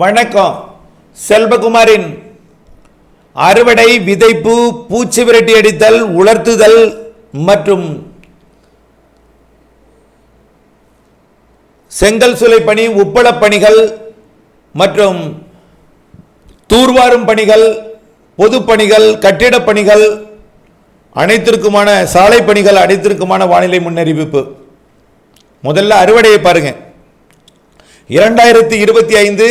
வணக்கம். செல்வகுமாரின் அறுவடை விதைப்பு பூச்சி விரட்டி அடித்தல் உலர்த்துதல் மற்றும் செங்கல் சுலை பணி உப்பளப் பணிகள் மற்றும் தூர்வாரும் பணிகள் பொதுப்பணிகள் கட்டிடப் பணிகள் அனைத்திற்குமான சாலை பணிகள் அனைத்திற்குமான வானிலை முன்னறிவிப்பு. முதல்ல அறுவடையை பாருங்க. இரண்டாயிரத்தி இருபத்தி ஐந்து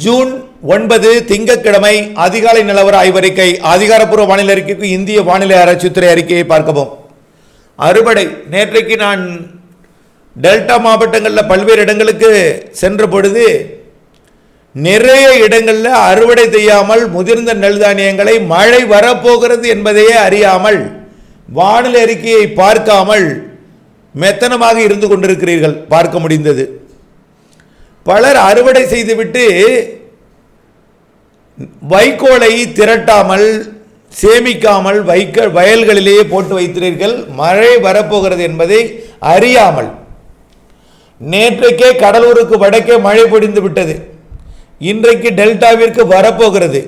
ஜூன் ஒன்பது திங்கட்கிழமை அதிகாலை நிலவர ஆய்வறிக்கை அதிகாரப்பூர்வ வானிலை அறிக்கைக்கு இந்திய வானிலை ஆராய்ச்சித்துறை அறிக்கையை பார்க்கவும். அறுவடை நேற்றைக்கு நான் டெல்டா மாவட்டங்களில் பல்வேறு இடங்களுக்கு சென்ற பொழுது நிறைய இடங்களில் அறுவடை செய்யாமல் முதிர்ந்த நெல் தானியங்களை மழை வரப்போகிறது என்பதையே அறியாமல் வானிலை அறிக்கையை பார்க்காமல் மெத்தனமாக இருந்து கொண்டிருக்கிறீர்கள் பார்க்க முடிந்தது. பலர் அறுவடை செய்துவிட்டு வைக்கோலை திரட்டாமல் சேமிக்காமல் வைக்க வயல்களிலேயே போட்டு வைத்தீர்கள் மழை வரப்போகிறது என்பதை அறியாமல். நேற்றைக்கே கடலூருக்கு வடக்கே மழை பொடிந்து விட்டது. இன்றைக்கு டெல்டாவிற்கு வரப்போகிறது.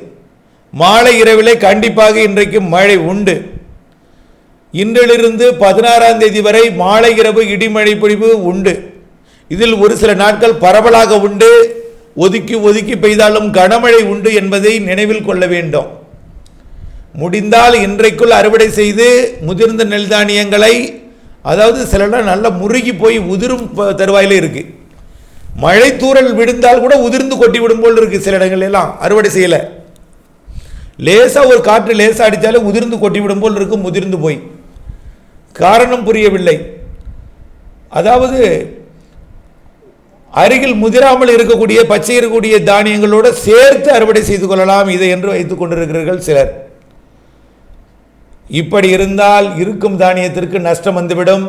மாலை இரவிலே கண்டிப்பாக இன்றைக்கு மழை உண்டு. இன்றிலிருந்து பதினாறாம் தேதி வரை மாலை இரவு இடிமழை பொழிவு உண்டு. இதில் ஒரு சில நாட்கள் பரவலாக உண்டு. ஒதுக்கி ஒதுக்கி பெய்தாலும் கனமழை உண்டு என்பதை நினைவில் கொள்ள வேண்டும். முடிந்தால் இன்றைக்குள் அறுவடை செய்து முதிர்ந்த நெல் தானியங்களை அதாவது சிலலாம் நல்லா முருகி போய் உதிரும் தருவாயில் தருவாயில மழை தூரல் விழுந்தால் கூட உதிர்ந்து கொட்டி விடும் போல் இருக்குது சில இடங்களெல்லாம் அறுவடை செய்யல. லேசாக ஒரு காற்று லேசாக அடித்தாலே உதிர்ந்து கொட்டி விடும் போல் இருக்கும் முதிர்ந்து போய். காரணம் புரியவில்லை. அதாவது அருகில் முதிராமல் இருக்கக்கூடிய பச்சை இருக்கக்கூடிய தானியங்களோடு சேர்த்து அறுவடை செய்து கொள்ளலாம். இதை என்று வைத்துக் கொண்டிருக்கிறீர்கள் சிலர். இப்படி இருந்தால் இருக்கும் தானியத்திற்கு நஷ்டம் வந்துவிடும்.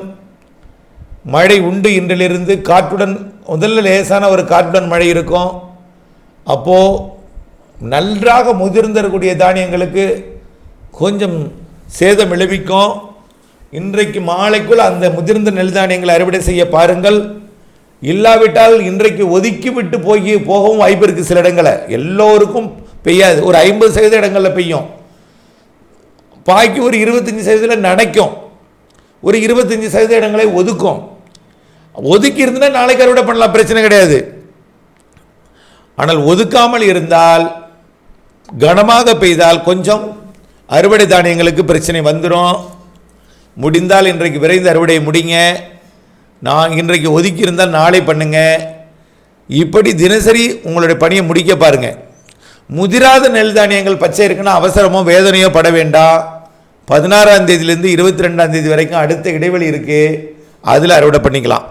மழை உண்டு இன்றிலிருந்து காற்றுடன் முதல்ல லேசான ஒரு காற்றுடன் மழை இருக்கும். அப்போது நன்றாக முதிர்ந்திருக்கக்கூடிய தானியங்களுக்கு கொஞ்சம் சேதம் விளைவிக்கும். இன்றைக்கு மாலைக்குள் அந்த முதிர்ந்த நெல் தானியங்களை அறுவடை செய்ய பாருங்கள். இல்லாவிட்டால் இன்றைக்கு ஒதுக்கி விட்டு போய் போகவும் வாய்ப்பு இருக்குது சில இடங்களை. எல்லோருக்கும் பெய்யாது. ஒரு ஐம்பது சதவீத இடங்களில் பெய்யும். பாக்கி ஒரு இருபத்தஞ்சி சதவீதம் நடக்கும். ஒரு இருபத்தஞ்சி சதவீத இடங்களை ஒதுக்கும். ஒதுக்கி இருந்துன்னா நாளைக்கு அறுவடை பண்ணலாம். பிரச்சனை கிடையாது. ஆனால் ஒதுக்காமல் இருந்தால் கனமாக பெய்தால் கொஞ்சம் அறுவடை தானியங்களுக்கு பிரச்சனை வந்துடும் முடிந்தால் இன்றைக்கு விரைந்து அறுவடை முடிங்க. நான் இன்றைக்கு ஒதுக்கி இருந்தால் நாளை பண்ணுங்க. இப்படி தினசரி உங்களுடைய பணியை முடிக்க பாருங்க. முதிராத நெல் தானியங்கள் பச்சை இருக்குன்னா அவசரமோ வேதனையோ பட வேண்டாம் பதினாறாம் தேதியிலேருந்து இருபத்தி ரெண்டாம் தேதி வரைக்கும் அடுத்த இடைவெளி இருக்குது அதில் அறுவடை பண்ணிக்கலாம்.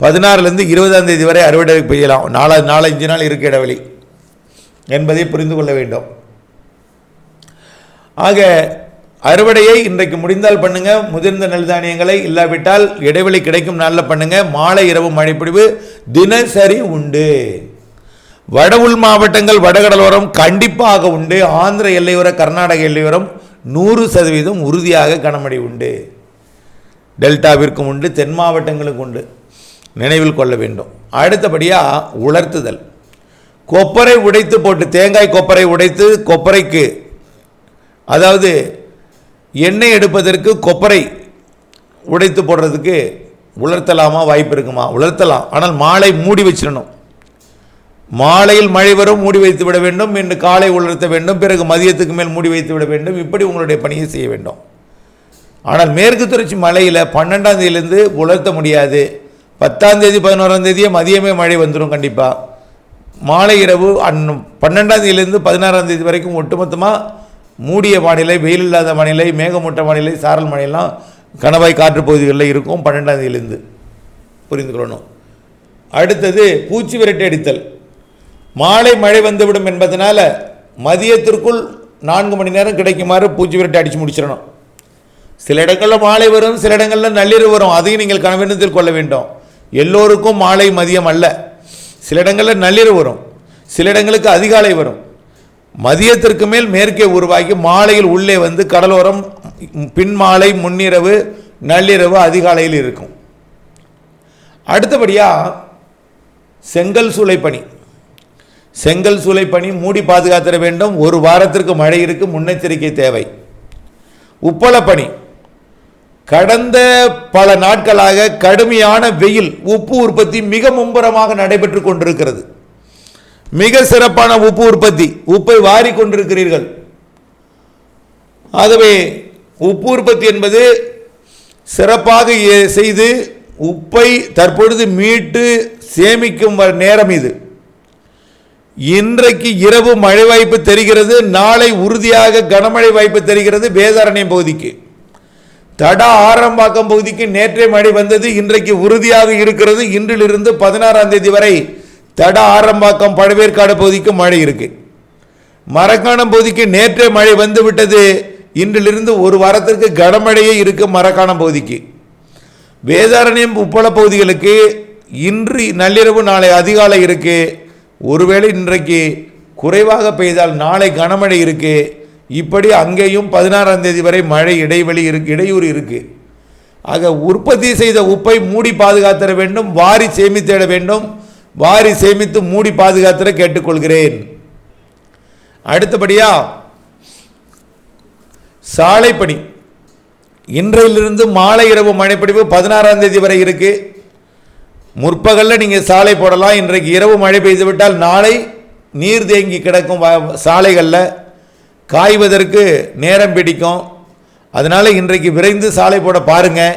பதினாறுலேருந்து இருபதாம் தேதி வரை அறுவடை பெய்யலாம் நாலு நாலஞ்சு நாள் இருக்க இடைவெளி என்பதை புரிந்து கொள்ள வேண்டும். ஆக அறுவடையை இன்றைக்கு முடிந்தால் பண்ணுங்க. முதிர்ந்த நெல் தானியங்களை இல்லாவிட்டால் இடைவெளி கிடைக்கும் நாளில் பண்ணுங்க. மாலை இரவு மழைப்பிடிவு தினசரி உண்டு. வட உள் மாவட்டங்கள் வடகடலோரம் கண்டிப்பாக உண்டு. ஆந்திர எல்லையோர கர்நாடக எல்லையோரம் நூறு சதவீதம் உறுதியாக கனமழை உண்டு. டெல்டாவிற்கும் உண்டு தென் மாவட்டங்களுக்கும் உண்டு. நினைவில் கொள்ள வேண்டும். அடுத்தபடியாக உலர்த்துதல். கொப்பரை உடைத்து போட்டு தேங்காய் கொப்பரை உடைத்து கொப்பரைக்கு அதாவது எண்ணெய் எடுப்பதற்கு கொப்பரை உடைத்து போடுறதுக்கு உலர்த்தலாமா? வாய்ப்பு இருக்குமா? உலர்த்தலாம். ஆனால் மாலை மூடி வச்சிடணும். மாலையில் மழை வரும் மூடி வைத்து விட வேண்டும். இன்று காலை உலர்த்த வேண்டும். பிறகு மதியத்துக்கு மேல் மூடி வைத்து விட வேண்டும். இப்படி உங்களுடைய பணியை செய்ய வேண்டும். ஆனால் மேற்கு தொடர்ச்சி மலையில் பன்னெண்டாம் தேதியிலேருந்து உலர்த்த முடியாது. பத்தாம் தேதி பதினோராம் தேதியே மதியமே மழை வந்துடும் கண்டிப்பாக மாலை இரவு அன் பன்னெண்டாம் தேதியிலேருந்து பதினாறாம் தேதி வரைக்கும் ஒட்டுமொத்தமாக மூடிய வானிலை வெயில் இல்லாத வானிலை மேகமூட்ட வானிலை சாரல் மழையெல்லாம் கணவாய் காற்று பகுதிகளில் இருக்கும் பன்னெண்டாம் தேதியிலேருந்து. புரிந்து கொள்ளணும். அடுத்தது பூச்சி விரட்டி அடித்தல். மாலை மழை வந்துவிடும் என்பதனால் மதியத்திற்குள் நான்கு மணி நேரம் கிடைக்குமாறு பூச்சி விரட்டி அடித்து முடிச்சிடணும். சில இடங்களில் மாலை வரும் சில இடங்களில் நள்ளிரவு வரும். அதையும் நீங்கள் கணவனத்தில் கொள்ள வேண்டும். எல்லோருக்கும் மாலை மதியம் அல்ல. சில இடங்களில் நள்ளிரவு வரும். சில இடங்களுக்கு அதிகாலை வரும். மதியத்திற்கு மேல் மேற்கே உருவாகி மாலையில் உள்ளே வந்து கடலோரம் பின் மாலை முன்னிரவு நள்ளிரவு அதிகாலையில் இருக்கும். அடுத்தபடியாக செங்கல் சூளை பணி. செங்கல் சூளை பணி மூடி பாதுகாத்திட வேண்டும். ஒரு வாரத்திற்கு மழை இருக்கு முன்னெச்சரிக்கை தேவை. உப்பள பணி. கடந்த பல நாட்களாக கடுமையான வெயில் உப்பு உற்பத்தி மிக மும்புறமாக நடைபெற்று கொண்டிருக்கிறது. மிக சிறப்பான உப்பு உற்பத்தி. உப்பை வாரி கொண்டிருக்கிறீர்கள். ஆகவே உப்பு உற்பத்தி என்பது சிறப்பாக செய்து உப்பை தற்பொழுது மீட்டு சேமிக்கும் வ- நேரம் இது. இன்றைக்கு இரவு மழை வாய்ப்பு தெரிகிறது நாளை உறுதியாக கனமழை வாய்ப்பு தெரிகிறது வேதாரண்யம் பகுதிக்கு. தடா ஆரம்பாக்கம் பகுதிக்கு நேற்றே மழை வந்தது இன்றைக்கு உறுதியாக இருக்கிறது இன்றிலிருந்து பதினாறாம் தேதி வரை தட ஆரம்பாக்கம் பழவேற்காடு பகுதிக்கு மழை இருக்கு. மரக்காணம் பகுதிக்கு நேற்றே மழை வந்து விட்டது இன்றிலிருந்து ஒரு வாரத்திற்கு கனமழையே இருக்கு மரக்காணம் பகுதிக்கு. வேதாரண்யம் உப்பள பகுதிகளுக்கு இன்று நள்ளிரவு நாளை அதிகாலை இருக்கு. ஒருவேளை இன்றைக்கு குறைவாக பெய்தால் நாளை கனமழை இருக்கு. இப்படி அங்கேயும் பதினாறாம் தேதி வரை மழை இடைவெளி இருக்கு இடையூறு இருக்கு. ஆக உற்பத்தி செய்த உப்பை மூடி பாதுகாத்திட வேண்டும் வாரி சேமித்திட வேண்டும். வாரி சேமித்து மூடி பாதுகாத்திர கேட்டுக்கொள்கிறேன். அடுத்தபடியா சாலை பணி இன்றையிலிருந்து மாலை இரவு மழைப்பிடிப்பு பதினாறாம் தேதி வரை இருக்கு. முற்பகலில் நீங்கள் சாலை போடலாம். இன்றைக்கு இரவு மழை பெய்து விட்டால் நாளை நீர் தேங்கி கிடக்கும் வ- சாலைகளில் காய்வதற்கு நேரம் பிடிக்கும். அதனால் இன்றைக்கு விரைந்து சாலை போட பாருங்கள்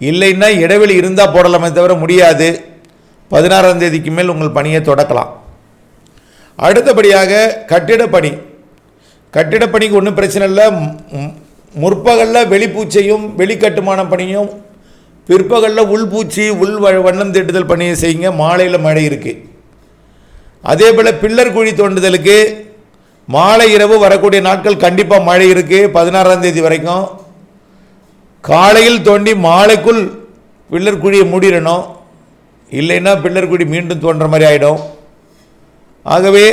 இல்லைன்னா இடைவெளி இருந்தால் போடலாமே தவிர முடியாது. பதினாறாம் தேதிக்கு மேல் உங்கள் பணியை தொடக்கலாம். அடுத்தபடியாக கட்டிடப்பணி கட்டிடப்பணிக்கு ஒன்றும் பிரச்சனை இல்லை. முற்பகலில் வெளிப்பூச்சையும் வெளிக்கட்டுமான பணியும் பிற்பகலில் உள்பூச்சி உள் வ- வண்ணம் தீட்டுதல் பணியை செய்யுங்க. மாலையில் மழை இருக்குது அதே போல் பில்லர் குழி தோண்டுதலுக்கு மாலை இரவு வரக்கூடிய நாட்கள் கண்டிப்பாக மழை இருக்குது பதினாறாம் தேதி வரைக்கும். காலையில் தோண்டி மாலைக்குள் பில்லர் குழியை மூடிடணும். இல்லைன்னா பில்லர் மீண்டும் தோன்ற மாதிரி ஆகிடும் ஆகவே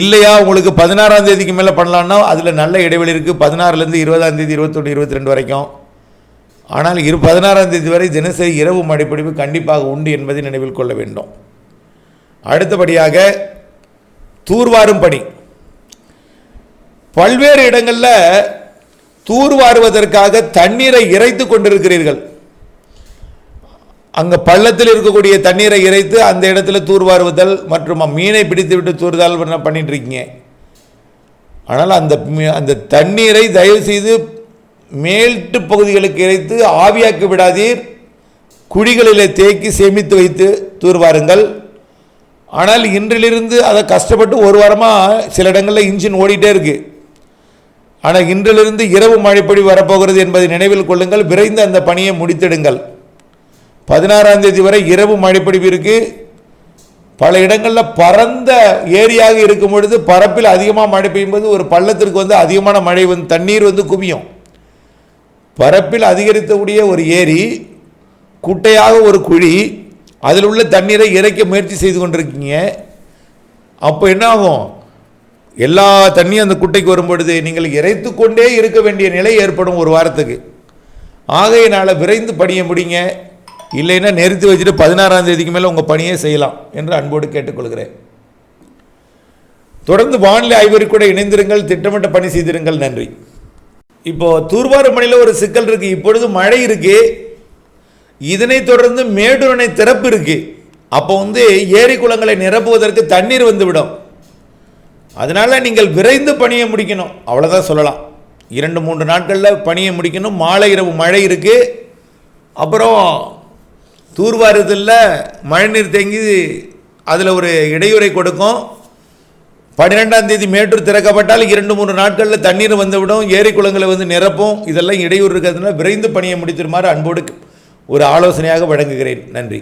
இல்லையா உங்களுக்கு பதினாறாம் தேதிக்கு மேலே பண்ணலான்னா அதில் நல்ல இடைவெளி இருக்குது பதினாறுலேருந்து இருபதாம் தேதி இருபத்தொன்று இருபத்தி ரெண்டு வரைக்கும். ஆனால் இரு பதினாறாம் தேதி வரை தினசரி இரவு மழைப்பிடிப்பு கண்டிப்பாக உண்டு என்பதை நினைவில் கொள்ள வேண்டும். அடுத்தபடியாக தூர்வாரும் பணி. பல்வேறு இடங்களில் தூர்வாருவதற்காக தண்ணீரை இறைத்து கொண்டிருக்கிறீர்கள். அங்கே பள்ளத்தில் இருக்கக்கூடிய தண்ணீரை இறைத்து அந்த இடத்துல தூர்வாருவதல் மற்றும் மீனை பிடித்து விட்டு தூர்தால் பண்ணிட்டு இருக்கீங்க ஆனால் அந்த மீ- அந்த தண்ணீரை தயவு செய்து மேல்ட்டு பகுதிகளுக்கு இறைத்து ஆவியாக்கி விடாதீர். குழிகளிலே தேக்கி சேமித்து வைத்து தூர்வாருங்கள். ஆனால் இன்றிலிருந்து அதை கஷ்டப்பட்டு ஒரு வாரமாக சில இடங்களில் இன்ஜின் ஓடிட்டே இருக்கு. ஆனால் இன்றிலிருந்து இரவு மழைப்பொழி வரப்போகிறது என்பதை நினைவில் கொள்ளுங்கள். விரைந்து அந்த பணியை முடித்திடுங்கள். பதினாறாம் தேதி வரை இரவு மழைப்பிடிப்பு இருக்கு. பல இடங்களில் பரந்த ஏரியாக இருக்கும் பொழுது பரப்பில் அதிகமாக மழை பெய்யும்போது ஒரு பள்ளத்திற்கு வந்து அதிகமான மழை வந்து தண்ணீர் வந்து குவியும். பரப்பில் அதிகரித்தக்கூடிய ஒரு ஏரி குட்டையாக ஒரு குழி அதில் உள்ள தண்ணீரை இறைக்க முயற்சி செய்து கொண்டிருக்கீங்க. அப்போ என்ன ஆகும்? எல்லா தண்ணியும் அந்த குட்டைக்கு வரும்பொழுது நீங்கள் இறைத்து கொண்டே இருக்க வேண்டிய நிலை ஏற்படும் ஒரு வாரத்துக்கு. ஆகையினால் விரைந்து படிய முடியுங்க. இல்லைன்னா நிறுத்தி வச்சுட்டு பதினாறாம் தேதிக்கு மேலே உங்கள் பணியே செய்யலாம் என்று அன்போடு கேட்டுக்கொள்கிறேன். தொடர்ந்து வானிலை ஆய்வறி கூட இணைந்திருங்கள் திட்டமிட்ட பணி செய்திருங்கள். நன்றி. இப்போ தூர்வாரமணியில் ஒரு சிக்கல் இருக்குது இப்பொழுது மழை இருக்குது இதனைத் தொடர்ந்து மேட்டூர் அணை திறப்பு இருக்குது அப்போ வந்து ஏரி குளங்களை நிரப்புவதற்கு தண்ணீர் வந்துவிடும். அதனால் நீங்கள் விரைந்து பணியை முடிக்கணும். அவ்வளோதான் சொல்லலாம். இரண்டு மூன்று நாட்களில் பணியை முடிக்கணும். மாலை இரவு மழை இருக்குது அப்புறம் தூர்வாரத்தில் மழைநீர் தேங்கி அதில் ஒரு இடையூறை கொடுக்கும். பன்னிரெண்டாம் தேதி மேட்டூர் திறக்கப்பட்டால் இரண்டு மூன்று நாட்களில் தண்ணீர் வந்துவிடும் ஏரி குளங்களை வந்து நிரப்பும். இதெல்லாம் இடையூறு இருக்கிறதுனால விரைந்து பணியை முடித்திருமாறு அன்போடு ஒரு ஆலோசனையாக வழங்குகிறேன். நன்றி.